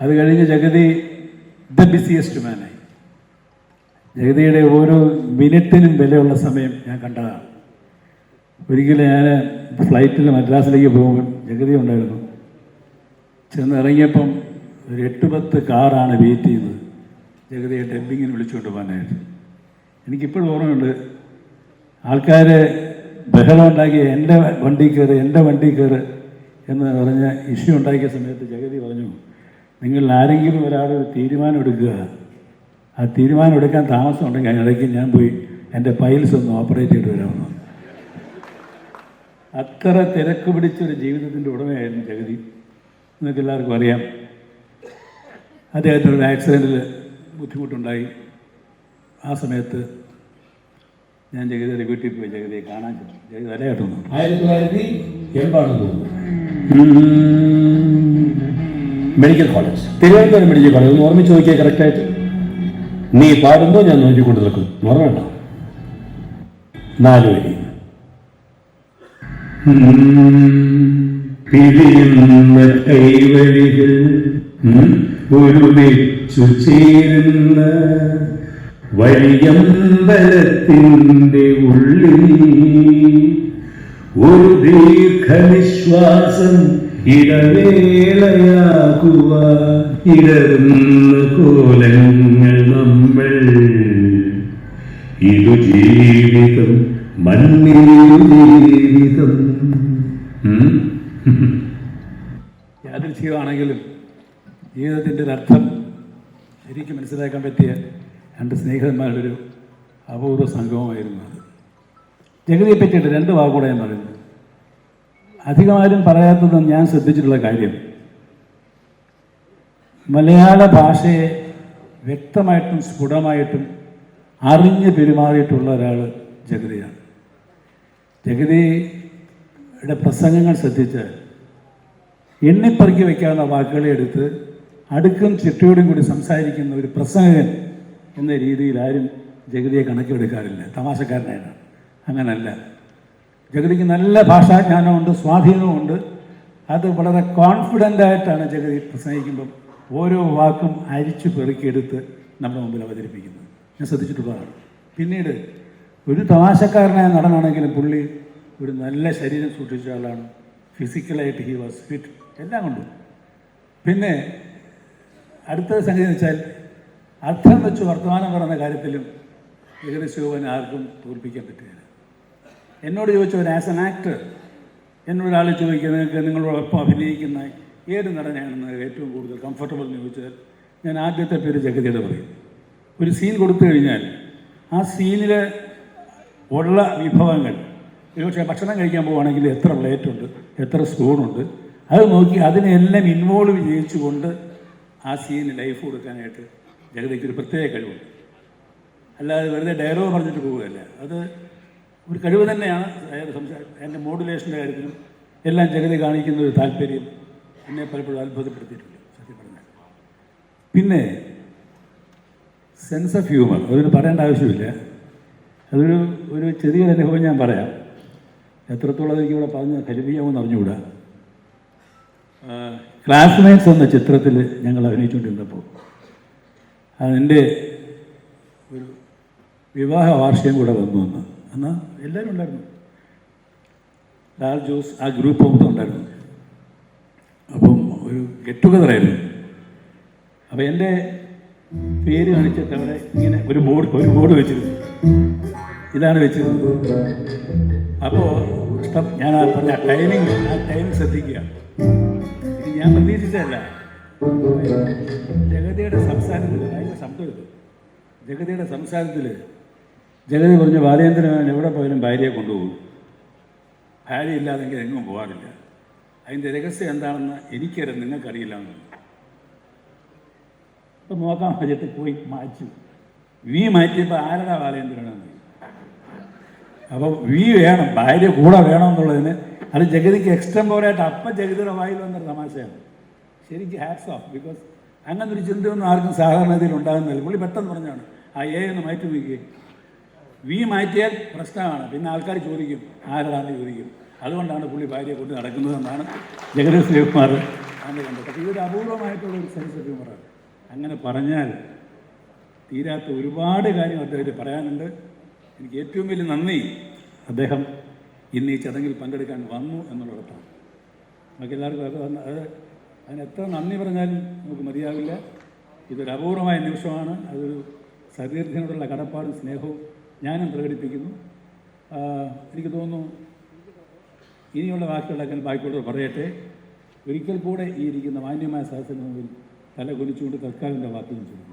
അത് കഴിഞ്ഞ് Jagathy the busiest മാനായി ജഗതിയുടെ ഓരോ മിനിറ്റിനും വിലയുള്ള സമയം ഞാൻ കണ്ടതാണ്. ഒരിക്കലും ഞാൻ ഫ്ലൈറ്റിൽ മദ്രാസിലേക്ക് പോകുമ്പോൾ ജഗതി ഉണ്ടായിരുന്നു. ചെന്ന് ഇറങ്ങിയപ്പം ഒരു എട്ട് പത്ത് കാറാണ് വെയിറ്റ് ചെയ്യുന്നത്. ജഗതിയെ ഡബ്ബിങ്ങിന് വിളിച്ചുകൊണ്ട് പോകാനായിട്ട്. എനിക്കിപ്പോഴും ഓർമ്മയുണ്ട് ആൾക്കാർ ബഹളം ഉണ്ടാക്കി എന്റെ വണ്ടി കയറ് എന്റെ വണ്ടി കയറ് എന്ന് പറഞ്ഞ ഇഷ്യൂ ഉണ്ടാക്കിയ സമയത്ത് ജഗതി പറഞ്ഞു നിങ്ങൾ ആരെങ്കിലും ഒരാൾ ഒരു തീരുമാനം എടുക്കുക ആ തീരുമാനം എടുക്കാൻ താമസം ഉണ്ടെങ്കിൽ അതിനിടയ്ക്ക് ഞാൻ പോയി എന്റെ ഫയൽസ് ഒന്ന് ഓപ്പറേറ്റ് ചെയ്ത് വരാമെന്ന്. അത്ര തിരക്ക് പിടിച്ചൊരു ജീവിതത്തിന്റെ ഉടമയായിരുന്നു ജഗതി. നിങ്ങൾക്ക് എല്ലാവർക്കും അറിയാം. അദ്ദേഹത്തിനൊരു ആക്സിഡന്റിൽ ബുദ്ധിമുട്ടുണ്ടായി. ആ സമയത്ത് ഞാൻ ജഗതിയുടെ വീട്ടിൽ പോയി ജഗതിയെ കാണാൻ ചെന്നു. ജഗതി തലയാട്ടുന്നു. ആയിരത്തി തൊള്ളായിരത്തി എൺപതാണ് തോന്നുന്നു medical college Thiruvananthapuram medical college ഒന്ന് ഓർമ്മിച്ച് നോക്കിയാൽ കറക്റ്റായിട്ട് നീ പാടുമ്പോൾ ഞാൻ നോക്കിക്കൊണ്ട് നിൽക്കും ഓർമ്മ നാലു വരി. പിരിയുന്ന കൈവഴികൾ ഉം, ഒരു വെച്ചു ചേരുന്ന വഴിയമ്പലത്തിന്റെ ഉള്ളിൽ ഒരു ദീർഘനിശ്വാസം ഇടവേളയാകുക ഇടരുന്ന കോലങ്ങൾ നമ്മൾ. ഇതു ജീവിതം മണ്ണിലു ജീവിതം? യാദൃച്ഛികമാണെങ്കിലും ജീവിതത്തിന്റെ അർത്ഥം ശരിക്കും മനസ്സിലാക്കാൻ പറ്റിയ രണ്ട് സ്നേഹിതന്മാരുടെ ഒരു അപൂർവ സംഗമമായിരുന്നു അത്. ജഗതിയെ പറ്റിയിട്ട് രണ്ട് വാക്കുകൂടെ ഞാൻ പറയുന്നു. അധികമാരും പറയാത്തതും ഞാൻ ശ്രദ്ധിച്ചിട്ടുള്ള കാര്യം. മലയാള ഭാഷയെ വ്യക്തമായിട്ടും സ്ഫുടമായിട്ടും അറിഞ്ഞ് പെരുമാറിയിട്ടുള്ള ഒരാൾ ജഗതിയാണ്. ജഗതിയുടെ പ്രസംഗങ്ങൾ ശ്രദ്ധിച്ചാൽ എണ്ണിപ്പറക്കി വയ്ക്കാവുന്ന വാക്കുകളെ എടുത്ത് അടുക്കും ചിട്ടയോടും കൂടി സംസാരിക്കുന്ന ഒരു പ്രസംഗകൻ എന്ന രീതിയിൽ ആരും ജഗതിയെ കണക്കിലെടുക്കാറില്ല. തമാശക്കാരനായിട്ടാണ് അങ്ങനല്ല. ജഗതിക്ക് നല്ല ഭാഷാജ്ഞാനമുണ്ട് സ്വാധീനമുണ്ട് അത് വളരെ കോൺഫിഡന്റ് ആയിട്ടാണ് ജഗതി പ്രസംഗിക്കുമ്പം ഓരോ വാക്കും അരിച്ചു പെറുക്കിയെടുത്ത് നമ്മുടെ മുമ്പിൽ അവതരിപ്പിക്കുന്നത്. ഞാൻ ശ്രദ്ധിച്ചിട്ടുള്ളതാണ് പിന്നീട് ഒരു തമാശക്കാരനായ നടനാണെങ്കിലും പുള്ളി ഒരു നല്ല ശരീരം സൂക്ഷിച്ച ആളാണ്. ഫിസിക്കലായിട്ട് ഹി വാസ് ഫിറ്റ് എല്ലാം കൊണ്ടും. പിന്നെ അടുത്ത സംഗതി എന്ന് വെച്ചാൽ അർത്ഥം വെച്ച് വർത്തമാനം പറയുന്ന കാര്യത്തിലും ജഗതി ആർക്കും തോൽപ്പിക്കാൻ പറ്റുകയില്ല. എന്നോട് ചോദിച്ച ഒരു ആസ് എൻ ആക്ടർ? എന്നോട് ഒരാൾ നിങ്ങൾക്ക് നിങ്ങളോടൊപ്പം അഭിനയിക്കുന്ന ഏത് നടനെയാണെന്ന് ഏറ്റവും കൂടുതൽ കംഫർട്ടബിൾ എന്ന് ചോദിച്ചാൽ ഞാൻ ആദ്യത്തെ പേര് ജഗതിയുടെ പറയും. ഒരു സീൻ കൊടുത്തു കഴിഞ്ഞാൽ ആ സീനിൽ ഉള്ള വിഭവങ്ങൾ ഒരുപക്ഷെ ഭക്ഷണം കഴിക്കാൻ പോവുകയാണെങ്കിൽ എത്ര പ്ലേറ്റുണ്ട് എത്ര സ്പൂണുണ്ട് അത് നോക്കി അതിനെല്ലാം ഇൻവോൾവ് ചെയ്യിച്ചുകൊണ്ട് ആ സീന് ലൈഫ് കൊടുക്കാനായിട്ട് ജഗതിക്ക് ഒരു പ്രത്യേക കഴിവുണ്ട്. അല്ലാതെ വെറുതെ ഡയലോഗ് പറഞ്ഞിട്ട് പോവുകയല്ല. അത് ഒരു കഴിവ് തന്നെയാണ് എന്റെ മോഡുലേഷന്റെ കാര്യത്തിലും എല്ലാം ജഗതി കാണിക്കുന്ന ഒരു താല്പര്യം എന്നെ പലപ്പോഴും അത്ഭുതപ്പെടുത്തിയിട്ടുണ്ട് സത്യം പറഞ്ഞാൽ. പിന്നെ സെൻസ് ഓഫ് ഹ്യൂമർ അതൊരു പറയേണ്ട ആവശ്യമില്ല. അതൊരു ഒരു ചെറിയ അനുഭവം ഞാൻ പറയാം. എത്രത്തോളം എനിക്ക് ഇവിടെ പറഞ്ഞ് ഫലിപ്പിക്കാമെന്ന് അറിഞ്ഞുകൂടാ. ക്ലാസ്മേറ്റ്സ് എന്ന ചിത്രത്തിൽ ഞങ്ങൾ അഭിനയിച്ചുകൊണ്ടിരുന്നപ്പോൾ അതിന്റെ ഒരു വിവാഹ വാർഷികം കൂടെ വന്നു എന്ന് എന്നാൽ എല്ലാവരും ഉണ്ടായിരുന്നു. ലാൽ ജോസ് ആ ഗ്രൂപ്പ് ഒക്കെ ഉണ്ടായിരുന്നു. അപ്പം ഒരു ഗെറ്റ് ടുഗദർ ആയിരുന്നു. അപ്പം എന്റെ പേര് കാണിച്ചിട്ട് അവിടെ ഇങ്ങനെ ഒരു ബോർഡ് ഒരു ബോർഡ് വെച്ചിരുന്നു. ഇതാണ് വെച്ചിരുന്നത്. അപ്പോൾ ഇഷ്ടം ഞാൻ ആ പറഞ്ഞ ടൈമിങ് ആ ടൈമിങ് ശ്രദ്ധിക്കുക. ഞാൻ പ്രതീക്ഷിച്ചതല്ല. ജഗതിയുടെ സംസാരത്തിൽ അതിന്റെ ശബ്ദം ജഗതിയുടെ സംസാരത്തിൽ ജഗതി പറഞ്ഞു ബാലേന്ദ്രൻ എവിടെ പോയാലും ഭാര്യയെ കൊണ്ടുപോകും. ഭാര്യ ഇല്ലാതെങ്കിൽ എങ്ങും പോകാറില്ല. അതിന്റെ രഹസ്യം എന്താണെന്ന് എനിക്കറിയാം നിങ്ങൾക്കറിയില്ല എന്ന് അപ്പം നോക്കാൻ പറ്റത്ത് പോയി മാറ്റി. വി മാറ്റിയപ്പോൾ ആരടാ ബാലേന്ദ്രനാണ് അപ്പോൾ വി വേണം ഭാര്യ കൂടെ വേണം എന്നുള്ളതിന് അത് ജഗതിക്ക് എക്സ്റ്റംപോറായിട്ട് അപ്പം ജഗതിയുടെ വായിൽ വന്നൊരു തമാശയാണ്. ശരിക്കും ഹാറ്റ്സ് ഓഫ് ബിക്കോസ് അങ്ങനെ ഒരു ചിന്തയൊന്നും ആർക്കും സാധാരണ രീതിയിൽ ഉണ്ടാകുന്നില്ല. പുള്ളി പെട്ടെന്ന് പറഞ്ഞാണ് ആ എ എന്ന് മാറ്റി വയ്ക്കുകയും വി മാറ്റിയാൽ പ്രശ്നമാണ്. പിന്നെ ആൾക്കാർ ചോദിക്കും ആരാണെന്ന് ചോദിക്കും. അതുകൊണ്ടാണ് പുള്ളി ഭാര്യയെ കൊണ്ട് നടക്കുന്നതെന്നാണ് ജഗദീഷ് ശിവകുമാർ ആണ് കണ്ടത്. പക്ഷേ ഇതൊരു അപൂർവമായിട്ടുള്ള ഒരു സെൻസ് ഹ്യൂമറാണ് അങ്ങനെ പറഞ്ഞാൽ തീരാത്ത ഒരുപാട് കാര്യങ്ങൾ അദ്ദേഹത്തെ പറയാനുണ്ട്. എനിക്ക് ഏറ്റവും വലിയ നന്ദി അദ്ദേഹം ഇന്ന് ഈ ചടങ്ങിൽ പങ്കെടുക്കാൻ വന്നു എന്നുള്ളതാണ്. നമുക്ക് എല്ലാവർക്കും അത് അതിന് എത്ര നന്ദി പറഞ്ഞാലും നമുക്ക് മതിയാവില്ല. ഇതൊരു അപൂർവമായ നിമിഷമാണ്. അതൊരു സതീർത്ഥ്യനോടുള്ള കടപ്പാടും സ്നേഹവും ഞാനും പ്രകടിപ്പിക്കുന്നു. എനിക്ക് തോന്നുന്നു ഇനിയുള്ള വാക്കുകളൊക്കെ ബാക്കിയുള്ളവർ പറയട്ടെ. ഒരിക്കൽ കൂടെ ഈ ഇരിക്കുന്ന മാന്യമായ സദസ്സിന് മുമ്പിൽ തല കുലിച്ചുകൊണ്ട് തൽക്കാലിന്റെ വാക്കുകൾ ചെയ്തു